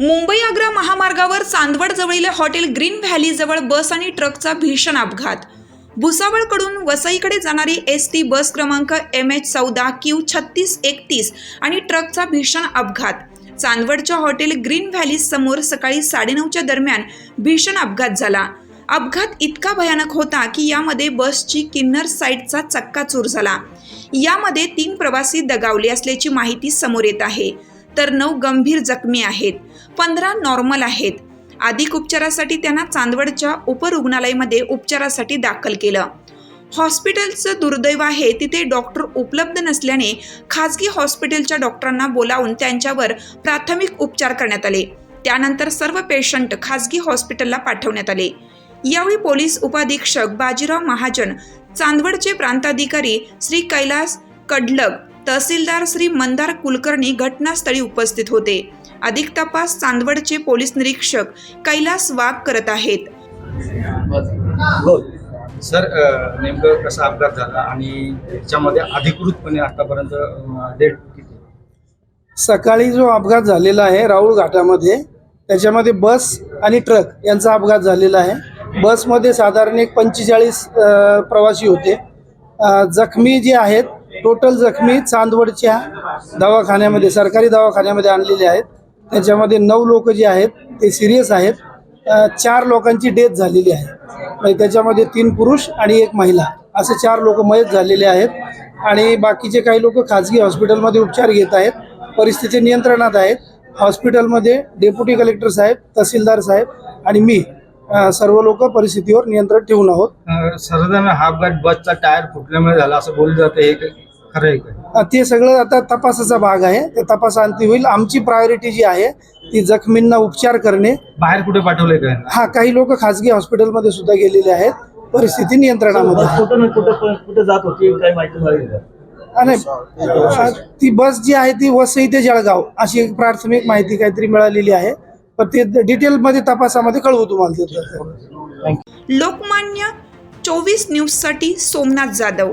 मुंबई आग्रा महामार्गावर चांदवड जवळील hotel green valley जवळ बस आणि ट्रकचा भीषण अपघात. भुसावळकडून वसईकडे जाणारी एस टी बस क्रमांक एम एच चौदा क्यू छत्तीस एकतीस आणि ट्रकचा भीषण अपघात. चांदवडच्या हॉटेल ग्रीन व्हॅली समोर सकाळी साडेनऊच्या दरम्यान भीषण अपघात झाला. अपघात इतका भयानक होता की यामध्ये बसची किन्नर साईडचा चक्काचूर झाला. यामध्ये तीन प्रवासी दगावले असल्याची माहिती समोर येत आहे. तर नऊ गंभीर जखमी आहेत. पंधरा नॉर्मल आहेत. अधिक उपचारासाठी त्यांना चांदवडच्या उपरुग्णालयामध्ये उपचारासाठी दाखल केलं. हॉस्पिटलचं दुर्दैव आहे तिथे डॉक्टर उपलब्ध नसल्याने खाजगी हॉस्पिटलच्या डॉक्टरांना बोलावून त्यांच्यावर प्राथमिक उपचार करण्यात आले. त्यानंतर सर्व पेशंट खाजगी हॉस्पिटलला पाठवण्यात आले. यावेळी पोलीस उपाधीक्षक बाजीराव महाजन चांदवडचे प्रांताधिकारी श्री कैलास कडलग तहसीलदार श्री मंदार कुलकर्णी घटनास्थळी उपस्थित होते. अधिक तपास चांदवडचे पोलीस निरीक्षक कैलास वाघ करत आहेत. सर नेमकं कसा अपघात झाला आणि त्याच्यामध्ये अधिकृतपणे आतापर्यंत डेट किती सकाळी जो अपघात झालेला आहे राऊळ घाटामध्ये त्याच्यामध्ये बस आणि ट्रक यांचा अपघात झालेला आहे. बसमध्ये साधारण एक पंचेचाळीस प्रवासी होते. अ, जखमी जे आहेत टोटल जखमी चांदवडच्या दवाखान्यामध्ये सरकारी दवाखान्यामध्ये आणलेले आहेत. त्याच्यामध्ये नऊ लोक जे आहेत ते सिरियस आहेत. चार लोकांची डेथ झालेली आहे. म्हणजे त्याच्यामध्ये तीन पुरुष आणि एक महिला. असे चार लोक मयत झालेले आहेत. आणि बाकीचे काही लोक खाजगी हॉस्पिटलमध्ये उपचार घेत आहेत. परिस्थिती नियंत्रणात आहेत. हॉस्पिटलमध्ये डेप्युटी कलेक्टर साहेब तहसीलदार साहेब आणि मी सर्व लोक परिस्थितीवर नियंत्रण ठेवून आहोत. सर्वजण हा अपघात बसचा टायर फुटल्यामुळे झाला असं बोललं जातं. हे खरं आहे ते सगळं आता तपासाचा भाग आहे. ते तपासांती होईल. आमची प्रायोरिटी जी आहे ती जखमींना उपचार करणे. बाहेर कुठे पाठवलंय का यांना? हा काही लोक खाजगी हॉस्पिटलमध्ये सुद्धा गेलेले आहेत. परिस्थिती नियंत्रणामध्ये आहे. कुठं कुठं कुठं जात होती काही माहिती मिळाली का? आणि अ, ती बस जी आहे ती वसई ते जळगाव अशी एक प्राथमिक माहिती काहीतरी मिळालेली आहे. पण ते डिटेलमध्ये तपासामध्ये कळवू तुम्हाला ते लोकमान्य चोवीस न्यूजसाठी सोमनाथ जाधव.